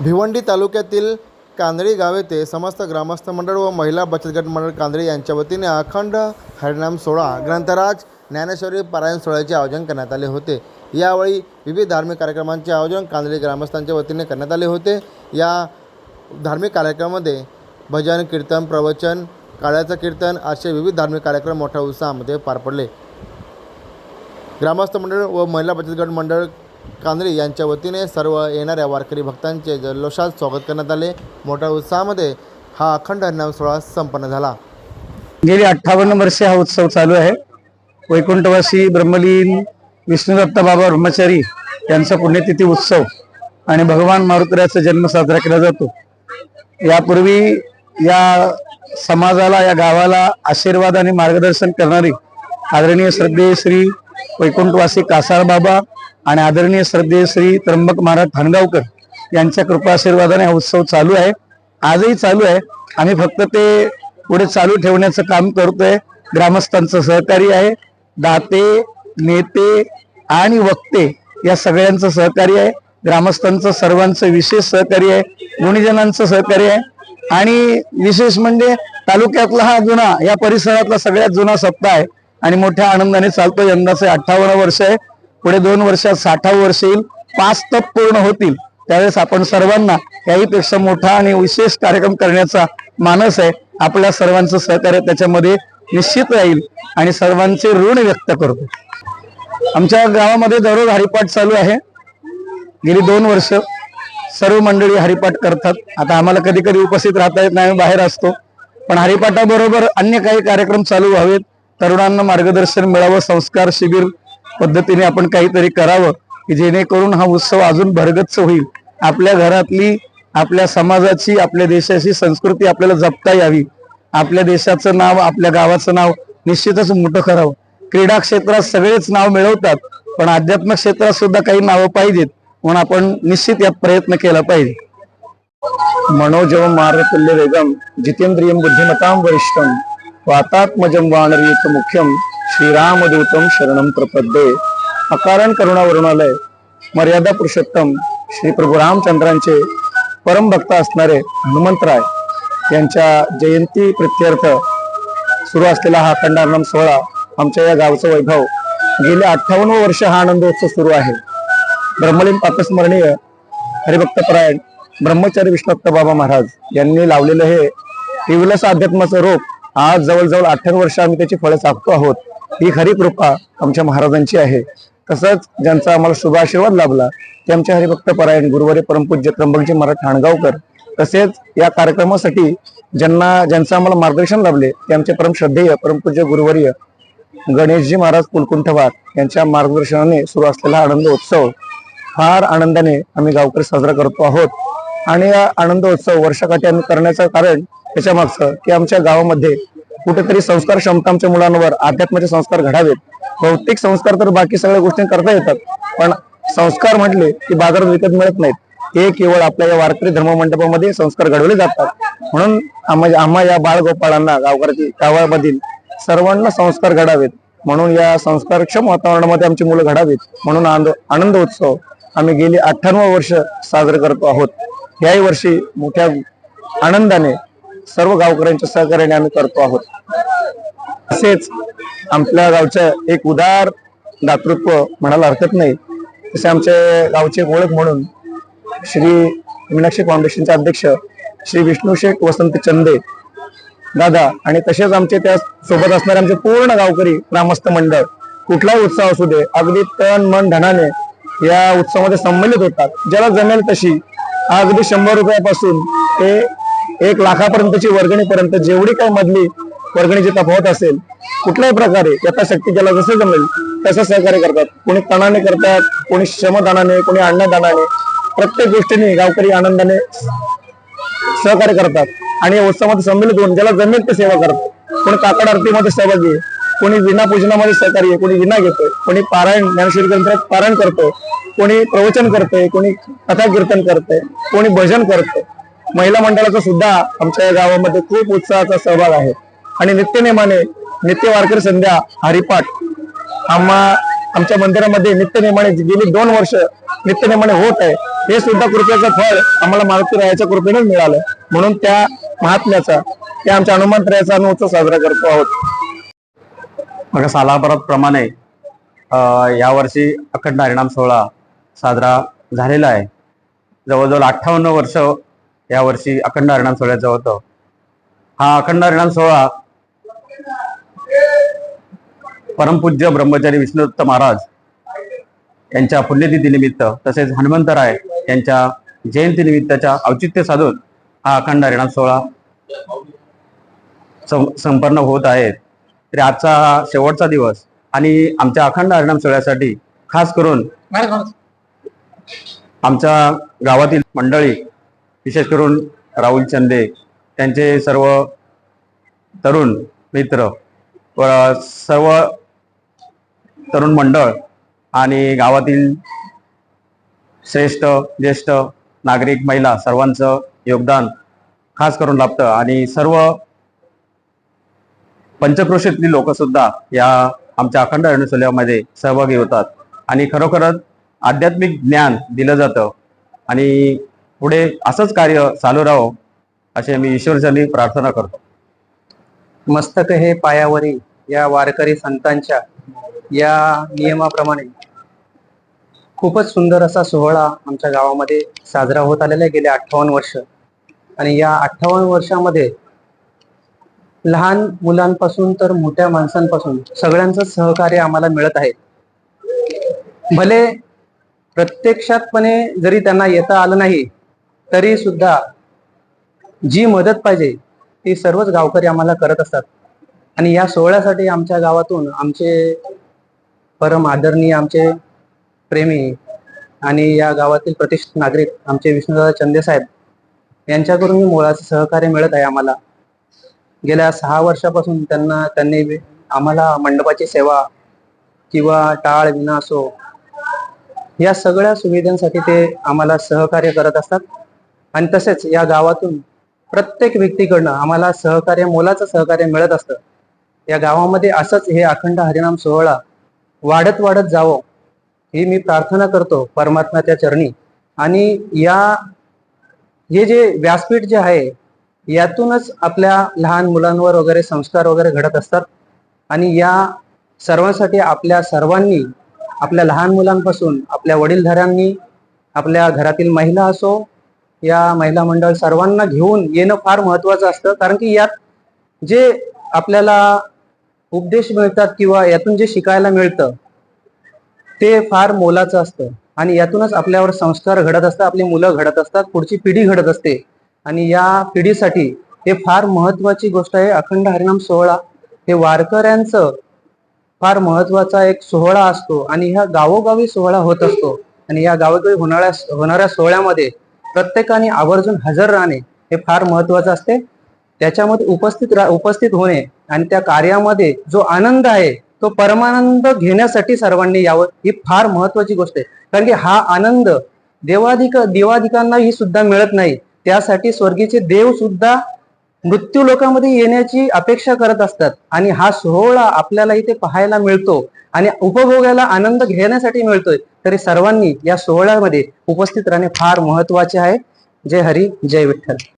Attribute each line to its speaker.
Speaker 1: भिवंडी तालुक्यातील कांदळी गाव येथे समस्त ग्रामस्थ मंडळ व महिला बचत गट मंडळ कांदळी यांच्या वतीने अखंड हरिनाम सोहळा ग्रंथराज ज्ञानेश्वरी पारायण सोहळ्याचे आयोजन करण्यात आले होते. यावेळी विविध धार्मिक कार्यक्रमांचे आयोजन कांदळी ग्रामस्थांच्या वतीने करण्यात आले होते. या धार्मिक कार्यक्रमामध्ये भजन कीर्तन प्रवचन काळ्याचं कीर्तन असे विविध धार्मिक कार्यक्रम मोठ्या उत्साहामध्ये पार पडले. ग्रामस्थ मंडळ व महिला बचत गट मंडळ कांदळे यांच्या वतीने सर्व येणाऱ्या वारकरी भक्तांचे जल्लोषात स्वागत करण्यात आले. मोठ्या उत्साहामध्ये हा अखंड हरिनाम सोहळा संपन्न झाला.
Speaker 2: गेली अठ्ठावन्न वर्षे हा उत्सव चालू आहे. वैकुंठवासी ब्रह्मलीन विष्णुदत्त बाबा ब्रह्मचारी यांचा पुण्यतिथी उत्सव आणि भगवान मारुतऱ्याचा जन्म साजरा केला जातो. यापूर्वी या समाजाला या गावाला आशीर्वाद आणि मार्गदर्शन करणारी आदरणीय श्रद्धेय श्री वैकुंठवासी कासार बाबा आणि आदरणीय श्रद्धेय श्री त्र्यंबक महाराज खानगावकर यांच्या कृपा आशीर्वादाने हा उत्सव चालू आहे. आजही चालू आहे. आम्ही फक्त ते पुढे चालू ठेवण्याचं काम करतोय. ग्रामस्थांचं सहकार्य आहे. दाते नेते आणि वक्ते या सगळ्यांचं सहकार्य आहे. ग्रामस्थांचं सर्वांचं विशेष सहकार्य आहे. गुणीजनांचं सहकार्य आहे. आणि विशेष म्हणजे तालुक्यातला हा जुना या परिसरातला सगळ्यात जुना सप्ताह आहे. आणि मोठ्या आनंदाने चालतो यंदाचे अठ्ठावन्न वर्ष आहे. पुढे दोन वर्षात साठावं वर्ष येईल. पाच तप पूर्ण होतील. त्यावेळेस आपण सर्वांना याहीपेक्षा मोठा आणि विशेष कार्यक्रम करण्याचा मानस आहे. आपल्या सर्वांचं सहकार्य त्याच्यामध्ये निश्चित राहील आणि सर्वांचे ऋण व्यक्त करतो. आमच्या गावामध्ये दररोज हरिपाठ चालू आहे. गेली दोन वर्ष सर्व मंडळी हरिपाठ करतात. आता आम्हाला कधी कधी उपस्थित राहता येत नाही आम्ही बाहेर असतो. पण हरिपाठाबरोबर अन्य काही कार्यक्रम चालू व्हावेत. तरुणांना मार्गदर्शन मिळावं संस्कार शिबिर पद्धतीने आपण काहीतरी करावं की जेणेकरून हा उत्सव अजून भरगच्च होईल. आपल्या घरातली आपल्या समाजाची आपल्या देशाची संस्कृती आपल्याला जपता यावी. आपल्या देशाचं नाव आपल्या गावाचं नाव निश्चितच मोठं करावं. क्रीडा क्षेत्रात सगळेच नाव मिळवतात पण अध्यात्म क्षेत्रात सुद्धा काही नावं पाहिजेत म्हणून आपण निश्चित यात प्रयत्न केला पाहिजे. मनोजवम मारतुल्य वेगम जितेंद्रियम बुद्धिमताम वरिष्ठम. वातात्मजम वानरीत मुख्यम श्रीरामदूतम शरणम प्रपद्ये। अकारण करुणा वरुणालय मर्यादा पुरुषोत्तम श्री प्रभू रामचंद्रांचे परमभक्त असणारे हनुमंतराय यांच्या जयंती प्रित्यर्थ सुरू असलेला हा अखंडारनाम सोहळा आमच्या या गावचं वैभव. गेले अठ्ठावन्न वर्ष हा आनंदोत्सव सुरू आहे. ब्रह्मलीन पापस्मरणीय हरिभक्तपरायण ब्रह्मचारी विष्णुत्त बाबा महाराज यांनी लावलेलं हे टिवलस अध्यात्माचं रोप आज जवळजवळ अठ्ठावन्न वर्ष आम्ही त्याची फळं चाकतो आहोत. ही खरी कृपा आमच्या महाराजांची आहे. तसंच ज्यांचा आम्हाला शुभ आशीर्वाद लाभला ते आमचे हरिभक्त परायण गुरुवारी परमपूज्य त्र्यंबकजी महाराज ठाणगावकर तसेच या कार्यक्रमासाठी ज्यांना ज्यांचं आम्हाला मार्गदर्शन लाभले ते आमचे परम श्रद्धेय परमपूज्य गुरुवर्य गणेशजी महाराज कुलकुंठवार यांच्या मार्गदर्शनाने सुरू असलेला आनंद उत्सव फार आनंदाने आम्ही गावकरी साजरा करतो आहोत. आणि या आनंद उत्सव वर्षाकाठी आम्ही करण्याचं कारण त्याच्या मागचं की आमच्या गावामध्ये कुठेतरी संस्कार क्षमता आमच्या मुलांवर अध्यात्माचे संस्कार घडावेत. भौतिक संस्कार तर बाकी सगळ्या गोष्टी करता येतात पण संस्कार म्हटले की बाजारात विकत मिळत नाहीत. हे केवळ आपल्या या वारकरी धर्म मंडपामध्ये संस्कार घडवले जातात. म्हणून आम्हा आम्हा या बाळगोपाळांना गावकऱ्याची गावामधील सर्वांना संस्कार घडावेत. म्हणून या संस्कारक्षम वातावरणामध्ये आमची मुलं घडावीत. म्हणून आनंद आनंद उत्सव आम्ही गेली अठ्ठ्याण्णव वर्ष साजरे करतो आहोत. याही वर्षी मोठ्या आनंदाने सर्व गावकऱ्यांच्या सहकार्याने आम्ही करतो आहोत. तसेच आपल्या गावचं एक उदार दातृत्व म्हणायला हरकत नाही. तसे आमचे गावचे ओळख म्हणून श्री मीनाक्षी फाउंडेशनचे अध्यक्ष श्री विष्णू शेख वसंत चंदे दादा आणि तसेच आमचे त्या सोबत असणारे आमचे पूर्ण गावकरी ग्रामस्थ मंडळ कुठलाही उत्सव असू दे अगदी तन मन धनाने या उत्सवामध्ये संमलित होतात. ज्याला जमेल तशी अगदी शंभर रुपयापासून ते एक लाखापर्यंतची वर्गणीपर्यंत जेवढी काय मधली वर्गणीची तफावत असेल कुठल्याही प्रकारे यथाशक्ती ज्याला जसं जमेल तसं सहकार्य करतात. कोणी तणाने करतात कोणी श्रमदानाने कोणी अन्नदानाने. प्रत्येक गोष्टीने गावकरी आनंदाने सहकार्य करतात. आणि या उत्सवामध्ये संमिलित होऊन ज्याला जमेल ते सेवा करतात. कोणी काकड आरतीमध्ये सहभागी कोणी विना पूजनामध्ये सहकार्य कोणी विना घेतोय कोणी पारायण ज्ञानेश्वरी ग्रंथात पारायण करतोय कोणी प्रवचन करतंय कोणी कथा कीर्तन करतंय कोणी भजन करतंय. महिला मंडळाचा सुद्धा आमच्या या गावामध्ये खूप उत्साहाचा सहभाग आहे. आणि नित्यनेमाने नित्य वारकरी संध्या हरिपाठ आम्हा आमच्या मंदिरामध्ये नित्यनेमाने गेली दोन वर्ष नित्यनेमाने होत आहे. हे सुद्धा कृपेचं फळ आम्हाला मारुती रायाच्या कृपेने मिळालं. म्हणून त्या महात्म्याचा त्या आमच्या हनुमंतरायाचा आम्ही उत्सव साजरा करतो आहोत.
Speaker 3: मग सालाप्रमाणे यावर्षी अखंड हरिणाम सोहळा साजरा झालेला आहे. जवळजवळ अठ्ठावन्न वर्ष यावर्षी अखंड हरिणाम सोहळ्याचं होतं. हा अखंड हरिणाम सोहळा परमपूज्य ब्रह्मचारी विष्णुदत्त महाराज यांच्या पुण्यतिथीनिमित्त तसेच हनुमंतराय यांच्या जयंतीनिमित्ताच्या औचित्य साधून हा अखंड हरिणाम सोहळा संपन्न होत आहे. तरी आजचा हा शेवटचा दिवस आणि आमच्या अखंड हरिणाम सोहळ्यासाठी खास करून आमच्या गावातील मंडळी विशेष करून राहुल चंदे त्यांचे सर्व तरुण मित्र व सर्व तरुण मंडळ आणि गावातील श्रेष्ठ ज्येष्ठ नागरिक महिला सर्वांचं योगदान खास करून लाभतं. आणि सर्व पंचक्रोशीतली लोकसुद्धा या आमच्या अखंड रणसोल्यामध्ये सहभागी होतात. आणि खरोखरच आध्यात्मिक ज्ञान दिलं जातं. आणि पुढे असंच कार्य चालू राहो असे मी ईश्वरचरणी प्रार्थना करतो.
Speaker 4: मस्तक हे पायावरी या वारकरी संतांच्या या नियमाप्रमाणे खूपच सुंदर असा सोहळा आमच्या गावामध्ये साजरा होत आलेला आहे गेले अठ्ठावन्न वर्ष. आणि या अठ्ठावन्न वर्षामध्ये लहान मुलांपासून तर मोठ्या माणसांपासून सगळ्यांचं सहकार्य आम्हाला मिळत आहे. भले प्रत्यक्षातपणे जरी त्यांना येता आलं नाही तरी सुद्धा जी मदत पाहिजे ती सर्वच गावकरी आम्हाला करत असतात. आणि या सोहळ्यासाठी आमच्या गावातून आमचे परम आदरणीय आमचे प्रेमी आणि या गावातील प्रतिष्ठित नागरिक आमचे विष्णुदादा चंदे साहेब यांच्याकडून मुळाचं सहकार्य मिळत आहे आम्हाला. गेल्या सहा वर्षापासून त्यांना त्यांनी आम्हाला मंडपाची सेवा किंवा टाळ विना असो या सगळ्या सुविधांसाठी ते आम्हाला सहकार्य करत असतात. आणि तसेच या गावातून प्रत्येक व्यक्तीकडनं आम्हाला सहकार्य मोलाचं सहकार्य मिळत असतं. या गावामध्ये असंच हे अखंड हरिनाम सोहळा वाढत वाढत जावं ही मी प्रार्थना करतो परमात्म्याच्या चरणी. आणि या हे जे व्यासपीठ जे आहे यातूनच आपल्या लहान मुलांवर वगैरे संस्कार वगैरे घडत असतात. आणि या सर्वांसाठी आपल्या सर्वांनी आपल्या लहान मुलांपासून आपल्या वडीलधाऱ्यांनी आपल्या घरातील महिला असो या महिला मंडळ सर्वांना घेऊन येणं फार महत्वाचं असतं. कारण की यात जे आपल्याला उपदेश मिळतात किंवा यातून जे शिकायला मिळतं ते फार मोलाचं असतं. आणि यातूनच आपल्यावर संस्कार घडत असतात आपली मुलं घडत असतात पुढची पिढी घडत असते. आणि या पिढीसाठी हे फार महत्वाची गोष्ट आहे. अखंड हरिनाम सोहळा हे वारकऱ्यांचं फार महत्त्वाचा एक सोहळा असतो. आणि ह्या गावोगावी सोहळा होत असतो. आणि या गावोगावी होणाऱ्या होणाऱ्या सोहळ्यामध्ये प्रत्येकाने आवर्जून हजर राहणे हे फार महत्वाचं असते. त्याच्यामध्ये उपस्थित रा उपस्थित होणे आणि त्या कार्यामध्ये जो आनंद आहे तो परमानंद घेण्यासाठी सर्वांनी यावं ही फार महत्वाची गोष्ट आहे. कारण की हा आनंद देवाधिक देवाधिकांना ही सुद्धा मिळत नाही. त्यासाठी स्वर्गीचे देव सुद्धा मृत्यू लोकांमध्ये येण्याची अपेक्षा करत असतात. आणि हा सोहळा आपल्याला इथे पाहायला मिळतो. आणि उपभोगायला आनंद घेण्यासाठी मिळतोय. तरी सर्वांनी या सोहळ्यामध्ये उपस्थित राहणे फार महत्त्वाचे आहे. जय हरी जय विठ्ठल.